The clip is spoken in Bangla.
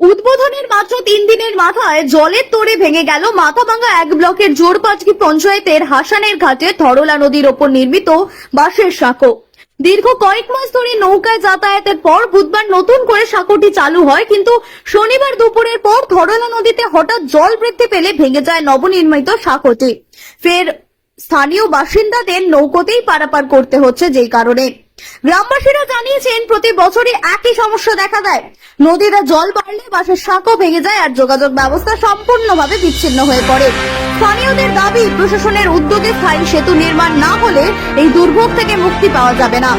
উদ্বোধনের মাত্র তিন দিনের মাথায় জলের তোড়ে ভেঙে গেল মাথাভাঙ্গা এক ব্লকের জোরপাঁচকি পঞ্চায়েতের হাসানের ঘাটে ধরলা নদীর ওপর নির্মিত বাঁশের সাঁকো। দীর্ঘ কয়েক মাস ধরে নৌকায় যাতায়াতের পর বুধবার নতুন করে সাঁকোটি চালু হয়, কিন্তু শনিবার দুপুরের পর ধরলা নদীতে হঠাৎ জল বৃদ্ধি পেলে ভেঙে যায় নবনির্মিত সাঁকোটি। ফের স্থানীয় বাসিন্দাদের নৌকোতেই পারাপার করতে হচ্ছে যেই কারণে। গ্রামবাসীরা জানিয়েছেন, প্রতি বছরই একই সমস্যা দেখা দেয়। নদীরা জল বাড়লে বাসের সাঁকো ভেঙে যায় আর যোগাযোগ ব্যবস্থা সম্পূর্ণভাবে বিচ্ছিন্ন হয়ে পড়ে। স্থানীয়দের দাবি, প্রশাসনের উদ্যোগে স্থায়ী সেতু নির্মাণ না হলে এই দুর্ভোগ থেকে মুক্তি পাওয়া যাবে না।